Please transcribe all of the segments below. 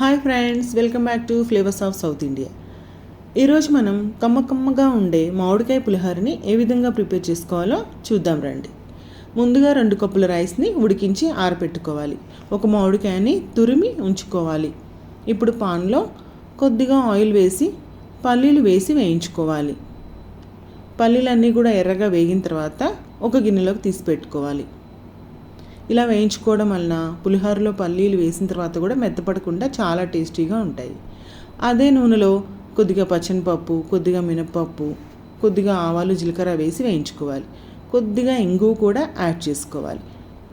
Hi friends welcome back to flavours of south India. ఈరోజు మనం కమ్మ కమ్మగా ఉండే మామిడికాయ పులిహోరని ఏ విధంగా ప్రిపేర్ చేసుకోవాలో చూద్దాం రండి. ముందుగా రెండు కప్పుల రైస్ని ఉడికించి ఆరబెట్టుకోవాలి ఒక మామిడికాయని తురిమి ఉంచుకోవాలి. ఇప్పుడు పాన్లో కొద్దిగా ఆయిల్ వేసి పల్లీలు వేసి వేయించుకోవాలి. పల్లీలన్నీ కూడా ఎర్రగా వేగిన తర్వాత ఒక గిన్నెలోకి తీసి పెట్టుకోవాలి. ఇలా వేయించుకోవడం వలన పులిహోరలో పల్లీలు వేసిన తర్వాత కూడా మెత్తపడకుండా చాలా టేస్టీగా ఉంటాయి. అదే నూనెలో కొద్దిగా పచ్చనిపప్పు కొద్దిగా మినపప్పు కొద్దిగా ఆవాలు జీలకర్ర వేసి వేయించుకోవాలి. కొద్దిగా ఇంగువ కూడా యాడ్ చేసుకోవాలి.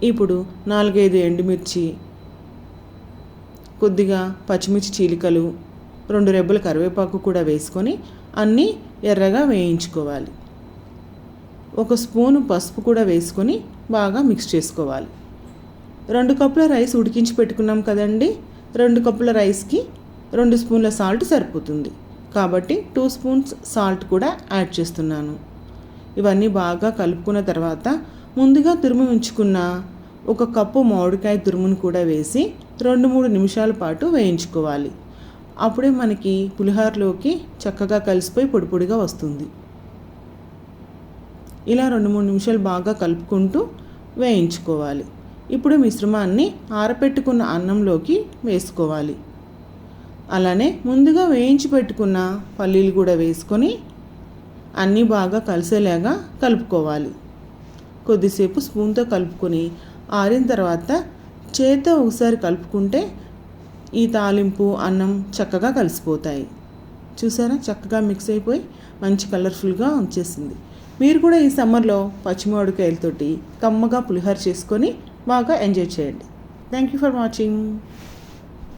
ఇప్పుడు నాలుగైదు ఎండుమిర్చి కొద్దిగా పచ్చిమిర్చి చీలికలు రెండు రెబ్బల కరివేపాకు కూడా వేసుకొని అన్నీ ఎర్రగా వేయించుకోవాలి. ఒక స్పూను పసుపు కూడా వేసుకొని బాగా మిక్స్ చేసుకోవాలి. రెండు కప్పుల రైస్ ఉడికించి పెట్టుకున్నాం కదండి. రెండు కప్పుల రైస్కి రెండు స్పూన్ల సాల్ట్ సరిపోతుంది. కాబట్టి టూ స్పూన్స్ సాల్ట్ కూడా యాడ్ చేస్తున్నాను. ఇవన్నీ బాగా కలుపుకున్న తర్వాత ముందుగా తురుము ఉంచుకున్న ఒక కప్పు మామిడికాయ తురుమును కూడా వేసి రెండు మూడు నిమిషాల పాటు వేయించుకోవాలి. అప్పుడే మనకి పులిహోరలోకి చక్కగా కలిసిపోయి పొడి పొడిగా వస్తుంది. ఇలా రెండు మూడు నిమిషాలు బాగా కలుపుకుంటూ వేయించుకోవాలి. ఇప్పుడు మిశ్రమాన్ని ఆరపెట్టుకున్న అన్నంలోకి వేసుకోవాలి. అలానే ముందుగా వేయించి పెట్టుకున్న పల్లీలు కూడా వేసుకొని అన్నీ బాగా కలిసేలాగా కలుపుకోవాలి. కొద్దిసేపు స్పూన్తో కలుపుకొని ఆరిన తర్వాత చేత్తో ఒకసారి కలుపుకుంటే ఈ తాలింపు అన్నం చక్కగా కలిసిపోతాయి. చూసారా? చక్కగా మిక్స్ అయిపోయి మంచి కలర్ఫుల్గా వచ్చేసింది. మీరు కూడా ఈ సమ్మర్లో పచ్చిమిరపకాయలతోటి కమ్మగా పులిహోర చేసుకొని బాగా ఎంజాయ్ చేయండి థ్యాంక్ యూ ఫర్ వాచింగ్